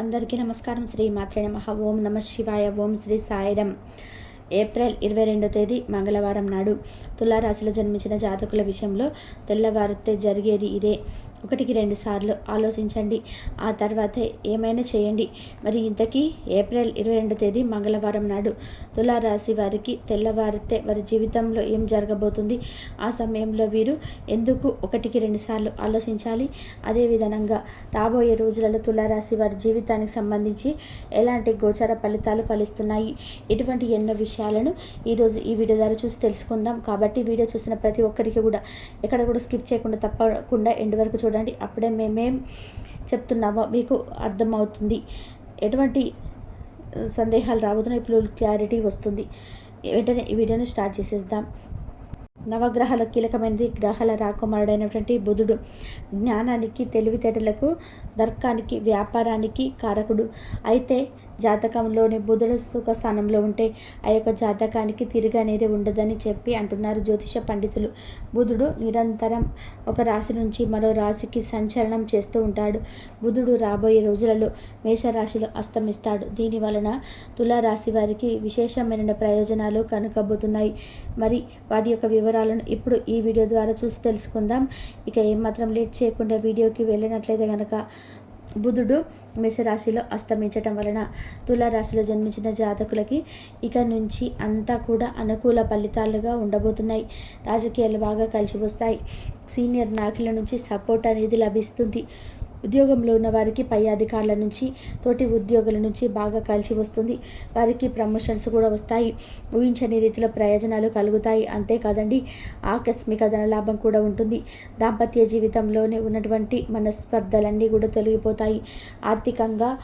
అందరికీ నమస్కారం. శ్రీ మాత్రే నమ. ఓం నమ శివాయ. ఓం శ్రీ సాయిరం. ఏప్రిల్ ఇరవై రెండో తేదీ మంగళవారం నాడు తులారాశిలో జన్మించిన జాతకుల విషయంలో తెల్లవారితే జరిగేది ఇదే. ఒకటికి రెండు సార్లు ఆలోచించండి. ఆ తర్వాతే ఏమైనా చేయండి. మరి ఇంతకీ ఏప్రిల్ ఇరవై రెండు తేదీ మంగళవారం నాడు తులారాశి వారికి తెల్లవారితే వారి జీవితంలో ఏం జరగబోతుంది? ఆ సమయంలో వీరు ఎందుకు ఒకటికి రెండు సార్లు ఆలోచించాలి? అదేవిధంగా రాబోయే రోజులలో తులారాశి వారి జీవితానికి సంబంధించి ఎలాంటి గోచర ఫలితాలు ఫలిస్తున్నాయి? ఇటువంటి ఎన్నో విషయాలను ఈరోజు ఈ వీడియో ద్వారా చూసి తెలుసుకుందాం. కాబట్టి వీడియో చూసిన ప్రతి ఒక్కరికి కూడా ఎక్కడ కూడా స్కిప్ చేయకుండా తప్పకుండా ఎండ్ వరకు చూడండి అప్పుడే మేమేం చెప్తున్నామో మీకు అర్థమవుతుంది. ఎటువంటి సందేహాలు రాబోతున్నాయి ఇప్పుడు క్లారిటీ వస్తుంది. వెంటనే ఈ వీడియోని స్టార్ట్ చేసేద్దాం. నవగ్రహాల కీలకమైనది గ్రహాల రాకుమారుడైనటువంటి బుధుడు. జ్ఞానానికి తెలివితేటలకు తర్కానికి వ్యాపారానికి కారకుడు. అయితే జాతకంలోని బుధుడు సుఖ స్థానంలో ఉంటే ఆ యొక్క జాతకానికి తిరిగి అనేది ఉండదని చెప్పి అంటున్నారు జ్యోతిష పండితులు. బుధుడు నిరంతరం ఒక రాశి నుంచి మరో రాశికి సంచలనం చేస్తూ ఉంటాడు. బుధుడు రాబోయే రోజులలో మేషరాశిలో అస్తమిస్తాడు. దీని వలన తులారాశి వారికి విశేషమైన ప్రయోజనాలు కనుకబోతున్నాయి. మరి వాటి యొక్క వివరాలను ఇప్పుడు ఈ వీడియో ద్వారా చూసి తెలుసుకుందాం. ఇక ఏమాత్రం లేట్ చేయకుండా వీడియోకి వెళ్ళినట్లయితే కనుక బుధుడు మేషరాశిలో అస్తమించటం వలన తులారాశిలో జన్మించిన జాతకులకి ఇక నుంచి అంతా కూడా అనుకూల ఫలితాలుగా ఉండబోతున్నాయి. రాజకీయాలు బాగా కలిసి వస్తాయి. సీనియర్ నాయకుల నుంచి సపోర్ట్ అనేది లభిస్తుంది. ఉద్యోగంలో ఉన్న వారికి పై అధికారుల నుంచి తోటి ఉద్యోగుల నుంచి బాగా కలిసి వస్తుంది. వారికి ప్రమోషన్స్ కూడా వస్తాయి. ఊహించని రీతిలో ప్రయోజనాలు కలుగుతాయి. అంతేకాదండి ఆకస్మిక ధనలాభం కూడా ఉంటుంది. దాంపత్య జీవితంలోనే ఉన్నటువంటి మనస్పర్ధలన్నీ కూడా తొలగిపోతాయి. ఆర్థికంగా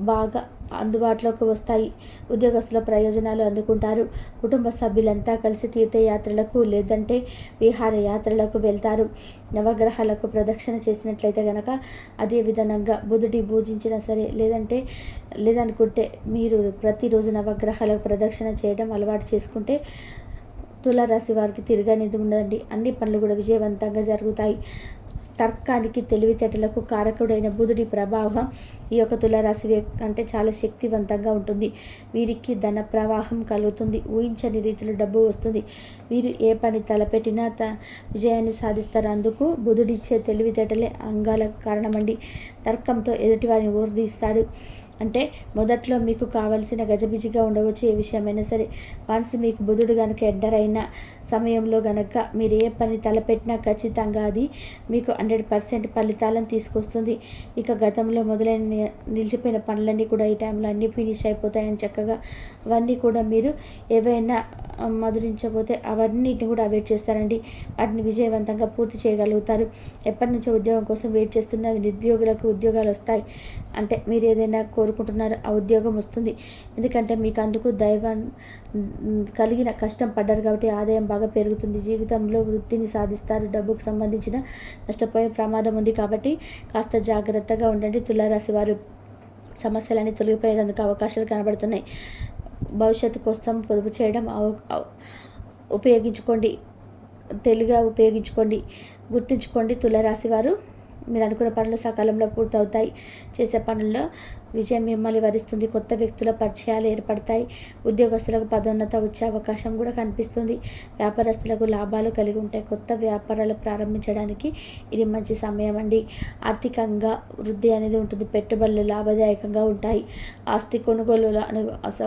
బాగా అందుబాటులోకి వస్తాయి. ఉద్యోగస్తుల ప్రయోజనాలు అందుకుంటారు. కుటుంబ సభ్యులంతా కలిసి తీర్థయాత్రలకు లేదంటే విహారయాత్రలకు వెళ్తారు. నవగ్రహాలకు ప్రదక్షిణ చేసినట్లయితే కనుక అదే విధంగా బుధుడి పూజించినా సరే లేదంటే లేదనుకుంటే మీరు ప్రతిరోజు నవగ్రహాలకు ప్రదక్షిణ చేయడం అలవాటు చేసుకుంటే తులారాశి వారికి తిరగనేది ఉండదండి. అన్ని పనులు కూడా విజయవంతంగా జరుగుతాయి. తర్కానికి తెలివితేటలకు కారకుడైన బుధుడి ప్రభావం ఈ యొక్క తులారాశి అంటే చాలా శక్తివంతంగా ఉంటుంది. వీరికి ధన ప్రవాహం కలుగుతుంది. ఊహించని రీతిలో డబ్బు వస్తుంది. వీరు ఏ పని తలపెట్టినా త విజయాన్ని సాధిస్తారు. అందుకు బుధుడిచ్చే తెలివితేటలే అంగాలకు కారణమండి. తర్కంతో ఎదుటివారిని ఊర్దిస్తాడు అంటే మొదట్లో మీకు కావలసిన గజబిజిగా ఉండవచ్చు ఏ విషయమైనా సరే. వన్స్ మీకు బుధుడు కనుక ఎంటర్ అయిన సమయంలో గనక మీరు ఏ పని తలపెట్టినా ఖచ్చితంగా అది మీకు హండ్రెడ్ పర్సెంట్ ఫలితాలను తీసుకొస్తుంది. ఇక గతంలో మొదలైన నిలిచిపోయిన పనులన్నీ కూడా ఈ టైంలో అన్నీ ఫినిష్ అయిపోతాయని చక్కగా అవన్నీ కూడా మీరు ఏవైనా మధురించబోతే అవన్నిటిని కూడా వెయిట్ చేస్తారండి. వాటిని విజయవంతంగా పూర్తి చేయగలుగుతారు. ఎప్పటి నుంచో ఉద్యోగం కోసం వెయిట్ చేస్తున్న నిరుద్యోగులకు ఉద్యోగాలు వస్తాయి. అంటే మీరు ఏదైనా కోరుకుంటున్నారో ఆ ఉద్యోగం వస్తుంది. ఎందుకంటే మీకు అందుకు దైవం కలిగిన కష్టం పడ్డారు కాబట్టి ఆదాయం బాగా పెరుగుతుంది. జీవితంలో వృత్తిని సాధిస్తారు. డబ్బుకు సంబంధించిన నష్టపోయే ప్రమాదం ఉంది కాబట్టి కాస్త జాగ్రత్తగా ఉండండి. తులారాశి వారు సమస్యలన్నీ తొలగిపోయేందుకు అవకాశాలు కనబడుతున్నాయి. భవిష్యత్తు కోసం పొదుపు చేయడం ఉపయోగించుకోండి. తెలుగుగా ఉపయోగించుకోండి. గుర్తుంచుకోండి తులరాశి వారు. మీరు అనుకున్న పనులు సకాలంలో పూర్తవుతాయి. చేసే పనుల్లో విజయం మిమ్మల్ని వరిస్తుంది. కొత్త వ్యక్తుల పరిచయాలు ఏర్పడతాయి. ఉద్యోగస్తులకు పదోన్నత వచ్చే అవకాశం కూడా కనిపిస్తుంది. వ్యాపారస్తులకు లాభాలు కలిగి ఉంటాయి. కొత్త వ్యాపారాలు ప్రారంభించడానికి ఇది మంచి సమయం అండి. ఆర్థికంగా వృద్ధి అనేది ఉంటుంది. పెట్టుబడులు లాభదాయకంగా ఉంటాయి. ఆస్తి కొనుగోలు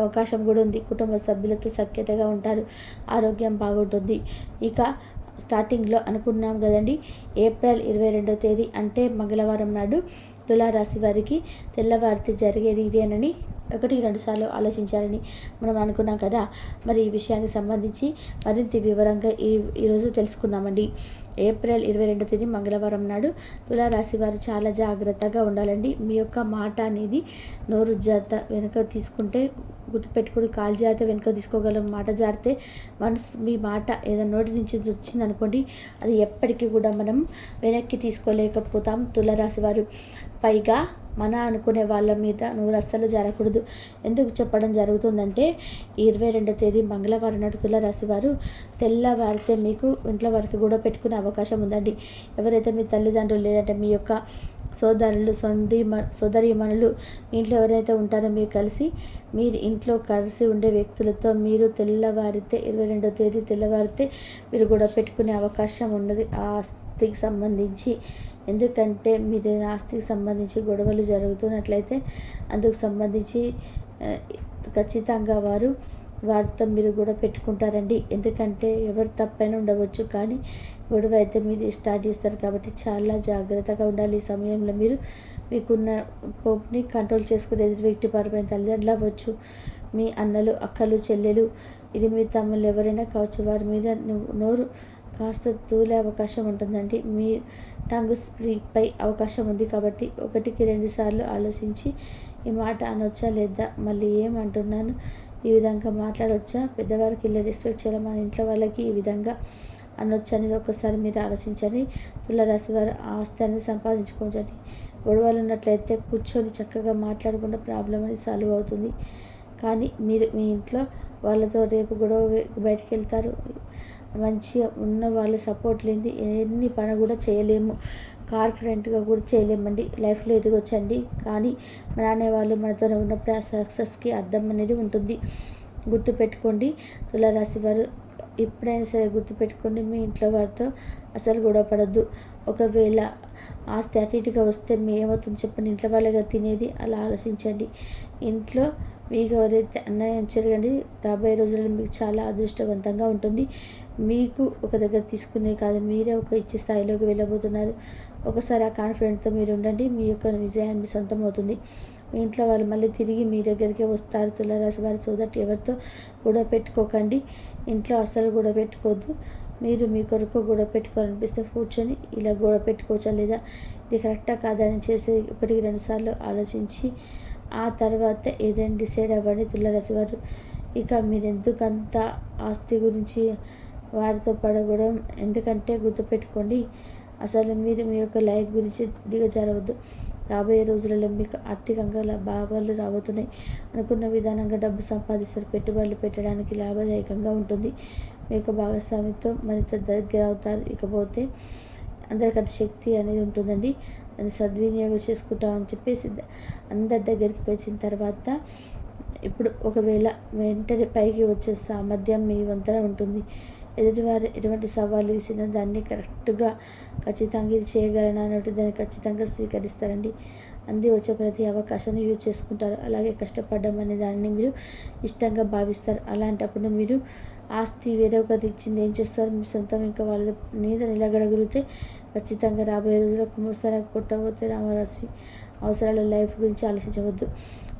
అవకాశం కూడా ఉంది. కుటుంబ సభ్యులతో సఖ్యతగా ఉంటారు. ఆరోగ్యం బాగుంటుంది. ఇక స్టార్టింగ్లో అనుకున్నాం కదండి. ఏప్రిల్ ఇరవై రెండో తేదీ అంటే మంగళవారం నాడు తులారాశి వారికి తెల్లవారితే జరిగేది ఇదేనని ఒకటి రెండు సార్లు ఆలోచించాలని మనం అనుకున్నాం కదా. మరి ఈ విషయానికి సంబంధించి మరింత వివరంగా ఈ ఈరోజు తెలుసుకుందామండి. ఏప్రిల్ ఇరవై రెండో తేదీ మంగళవారం నాడు తులారాశి వారు చాలా జాగ్రత్తగా ఉండాలండి. మీ యొక్క మాట అనేది నోరు జాత వెనుక తీసుకుంటే గుర్తుపెట్టుకుని కాలు జాత వెనుక తీసుకోగలం మాట జారితే వన్స్ మీ మాట ఏదైనా నోటి నుంచి వచ్చింది అనుకోండి అది ఎప్పటికీ కూడా మనం వెనక్కి తీసుకోలేకపోతాం తులారాశి వారు. పైగా మన అనుకునే వాళ్ళ మీద నువ్వు అస్సలు జరగకూడదు. ఎందుకు చెప్పడం జరుగుతుందంటే ఇరవై రెండో తేదీ మంగళవారం నాడు తులరాశి వారు తెల్లవారితే మీకు ఇంట్లో వరకు కూడా పెట్టుకునే అవకాశం ఉందండి. ఎవరైతే మీ తల్లిదండ్రులు లేదంటే మీ యొక్క సోదరులు సొంది సోదరీమణులు ఇంట్లో ఎవరైతే ఉంటారో మీరు కలిసి మీరు ఇంట్లో కలిసి ఉండే వ్యక్తులతో మీరు తెల్లవారితే ఇరవై రెండో తేదీ తెల్లవారితే మీరు కూడా పెట్టుకునే అవకాశం ఉన్నది. ఆ ఆస్తికి సంబంధించి. ఎందుకంటే మీరు ఆస్తికి సంబంధించి గొడవలు జరుగుతున్నట్లయితే అందుకు సంబంధించి ఖచ్చితంగా వారు వారితో మీరు కూడా పెట్టుకుంటారండి. ఎందుకంటే ఎవరు తప్పైనా ఉండవచ్చు కానీ గొడవ అయితే మీరు స్టార్ట్ చేస్తారు కాబట్టి చాలా జాగ్రత్తగా ఉండాలి ఈ సమయంలో మీరు. మీకున్న పోపుని కంట్రోల్ చేసుకునే ఎదురు వ్యక్తి పరమైన తల్లిదండ్రులు అవ్వచ్చు మీ అన్నలు అక్కలు చెల్లెలు ఇది మీ తమ్ముళ్ళు ఎవరైనా కావచ్చు వారి మీద నోరు కాస్త తూలే అవకాశం ఉంటుందండి. మీ టంగ్ స్ప్రీపై అవకాశం ఉంది కాబట్టి ఒకటికి రెండు సార్లు ఆలోచించి ఈ మాట అనొచ్చా లేదా మళ్ళీ ఏమంటున్నాను ఈ విధంగా మాట్లాడవచ్చా పెద్దవారికి వెళ్ళి రెస్పెక్ట్ చేయాలి మన ఇంట్లో వాళ్ళకి ఈ విధంగా అనొచ్చు అనేది ఒక్కసారి మీరు ఆలోచించండి. తులరాశి వారు ఆస్తి అనేది సంపాదించుకోవచ్చండి గొడవలు ఉన్నట్లయితే కూర్చొని చక్కగా మాట్లాడకుండా ప్రాబ్లం అనేది సాల్వ్ అవుతుంది. కానీ మీరు మీ ఇంట్లో వాళ్ళతో రేపు గొడవ బయటకు వెళ్తారు. మంచిగా ఉన్న వాళ్ళ సపోర్ట్ లేని ఎన్ని పని కూడా చేయలేము. కాన్ఫిడెంట్గా కూడా చేయలేమండి. లైఫ్లో ఎదగొచ్చండి. కానీ మన అనేవాళ్ళు మనతో ఉన్నప్పుడు ఆ సక్సెస్కి అర్థం అనేది ఉంటుంది. గుర్తుపెట్టుకోండి. తులారాశి వారు ఎప్పుడైనా సరే గుర్తుపెట్టుకోండి. మీ ఇంట్లో వారితో అసలు గొడవ పడద్దు. ఒకవేళ ఆస్తి అటు ఇటుగా వస్తే మీ ఏమవుతుంది చెప్పండి. ఇంట్లో వాళ్ళగా తినేది? అలా ఆలోచించండి. ఇంట్లో మీకు ఎవరైతే అన్యాయం జరగండి రాబోయే రోజుల్లో మీకు చాలా అదృష్టవంతంగా ఉంటుంది. మీకు ఒక దగ్గర తీసుకునే కాదు మీరే ఒక ఇచ్చే స్థాయిలోకి వెళ్ళబోతున్నారు. ఒకసారి ఆ కాన్ఫిడెంట్తో మీరు ఉండండి మీ యొక్క విజయాన్ని సొంతం అవుతుంది. మీ ఇంట్లో వాళ్ళు మళ్ళీ తిరిగి మీ దగ్గరికి వస్తారు. తులారాశి వారి సోదట్ ఎవరితో గొడవ పెట్టుకోకండి. ఇంట్లో అస్సలు గొడవ పెట్టుకోవద్దు. మీరు మీ కొరకు గొడవ పెట్టుకోవాలనిపిస్తే కూర్చొని ఇలా గొడవ పెట్టుకోవచ్చా లేదా? ఇది కరెక్టా కాదని చేసే ఒకటికి రెండు సార్లు ఆలోచించి ఆ తర్వాత ఏదైనా డిసైడ్ అవ్వండి తులారాశి వారు ఇక మీరు ఎందుకంత ఆస్తి గురించి వారితో పడకూడదు ఎందుకంటే గుర్తుపెట్టుకోండి అసలు మీరు మీ యొక్క లైఫ్ గురించి దిగజారవద్దు. రాబోయే రోజులలో మీకు ఆర్థికంగా లాభాలు రాబోతున్నాయి. అనుకున్న విధానంగా డబ్బు సంపాదిస్తారు. పెట్టుబడులు పెట్టడానికి లాభదాయకంగా ఉంటుంది. మీ యొక్క భాగస్వామితో మరింత దగ్గర అవుతారు ఇకపోతే అందరికంటే శక్తి అనేది ఉంటుందండి. దాన్ని సద్వినియోగం చేసుకుంటామని చెప్పేసి అందరి దగ్గరికి పెంచిన తర్వాత ఇప్పుడు ఒకవేళ వెంటనే పైకి వచ్చే సామర్థ్యం మీ వంతన ఉంటుంది. ఎదుటివారు ఎటువంటి సవాళ్ళు విసిరినా దాన్ని కరెక్ట్గా ఖచ్చితంగా ఇది చేయగలను అన్నట్టు దాన్ని ఖచ్చితంగా స్వీకరిస్తారండి. అంది వచ్చే ప్రతి అవకాశాన్ని యూజ్ చేసుకుంటారు. అలాగే కష్టపడడం అనే దాన్ని మీరు ఇష్టంగా భావిస్తారు. అలాంటప్పుడు మీరు ఆస్తి వేరే ఇచ్చింది ఏం చేస్తారు? మీ సొంతం ఇంకా వాళ్ళ నీదని ఇలా గడగలిగితే ఖచ్చితంగా రాబోయే రోజుల్లో కుమర్సారా కొట్టబోతే రామరాశి అవసరాల లైఫ్ గురించి ఆలోచించవద్దు.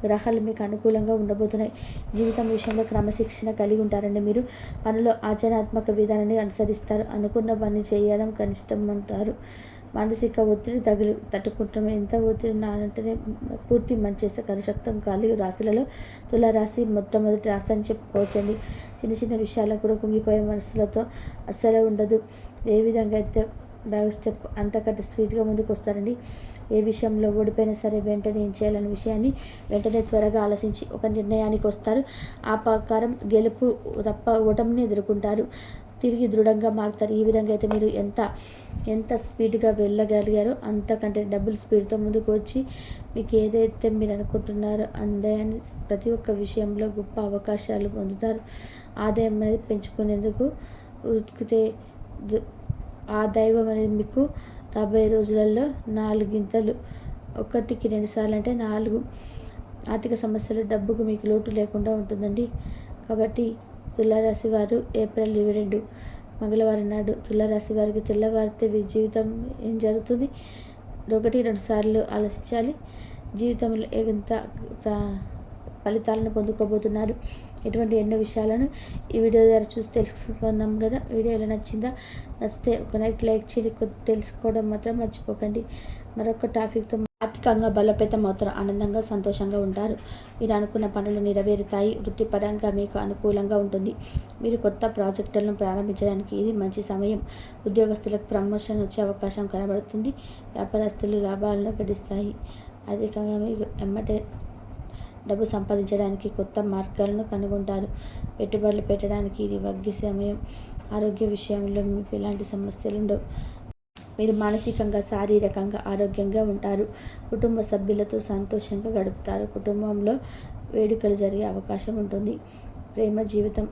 గ్రహాలు మీకు అనుకూలంగా ఉండబోతున్నాయి. జీవితం విషయంలో క్రమశిక్షణ కలిగి ఉంటారండి మీరు. పనిలో ఆచరణాత్మక విధానాన్ని అనుసరిస్తారు. అనుకున్న పని చేయడం కనిష్టం అంటారు. మానసిక ఒత్తిడి తగిలి తట్టుకుంటాం ఎంత ఒత్తిడి నానంటేనే పూర్తి మంచి కనిశక్తం ఖాళీ రాశులలో తులారాశి మొట్టమొదటి రాశి అని చెప్పుకోవచ్చండి. చిన్న చిన్న విషయాలకు కూడా కుంగిపోయే మనసులతో అస్సలే ఉండదు. ఏ విధంగా అయితే బ్యాగ్ స్టెప్ అంతకంటే స్వీట్గా ముందుకు వస్తారండి ఏ విషయంలో ఓడిపోయినా సరే వెంటనే ఏం చేయాలనే విషయాన్ని వెంటనే త్వరగా ఆలోచించి ఒక నిర్ణయానికి వస్తారు ఆ ప్రకారం గెలుపు తప్ప ఓటమిని ఎదుర్కొంటారు. తిరిగి దృఢంగా మారుతారు. ఈ విధంగా అయితే మీరు ఎంత ఎంత స్పీడ్గా వెళ్ళగలిగారో అంతకంటే డబుల్ స్పీడ్తో ముందుకు వచ్చి మీకు ఏదైతే మీరు అనుకుంటున్నారో అందాన్ని ప్రతి ఒక్క విషయంలో గొప్ప అవకాశాలు పొందుతారు. ఆదాయం అనేది పెంచుకునేందుకు ఉతికితే ఆ దైవం అనేది మీకు రాబోయే రోజులలో నాలుగింతలు ఒకటికి రెండు సార్లు అంటే నాలుగు. ఆర్థిక సమస్యలు డబ్బుకు మీకు లోటు లేకుండా ఉంటుందండి. కాబట్టి తులారాశి వారు ఏప్రిల్ ఇరవై రెండు మంగళవారం నాడు తులారాశి వారికి తెల్లవారితే జీవితం ఏం జరుగుతుంది? ఒకటి రెండు సార్లు ఆలోచించాలి. జీవితంలో ఎంత ఫలితాలను పొందుకోబోతున్నారు. ఇటువంటి ఎన్నో విషయాలను ఈ వీడియో ద్వారా చూసి తెలుసుకుందాం కదా. వీడియో ఎలా నచ్చిందా? నచ్చితే ఒక నైట్ లైక్ చేసి తెలుసుకోవడం మాత్రం మర్చిపోకండి. మరొక టాపిక్తో ఆర్థికంగా బలోపేతం అవుతారు. ఆనందంగా సంతోషంగా ఉంటారు. మీరు అనుకున్న పనులు నెరవేరుతాయి. వృత్తిపరంగా మీకు అనుకూలంగా ఉంటుంది. మీరు కొత్త ప్రాజెక్టులను ప్రారంభించడానికి ఇది మంచి సమయం. ఉద్యోగస్తులకు ప్రమోషన్ వచ్చే అవకాశం కనబడుతుంది. వ్యాపారస్తులు లాభాలను గడిస్తాయి. అధికంగా మీకు ఎమ్మటే డబ్బు సంపాదించడానికి కొత్త మార్గాలను కనుగొంటారు. పెట్టుబడులు పెట్టడానికి ఇది వగ్గి సమయం ఆరోగ్య విషయంలో మీకు ఎలాంటి సమస్యలు ఉండవు. మీరు మానసికంగా శారీరకంగా ఆరోగ్యంగా ఉంటారు. కుటుంబ సభ్యులతో సంతోషంగా గడుపుతారు. కుటుంబంలో వేడుకలు జరిగే అవకాశం ఉంటుంది. ప్రేమ జీవితం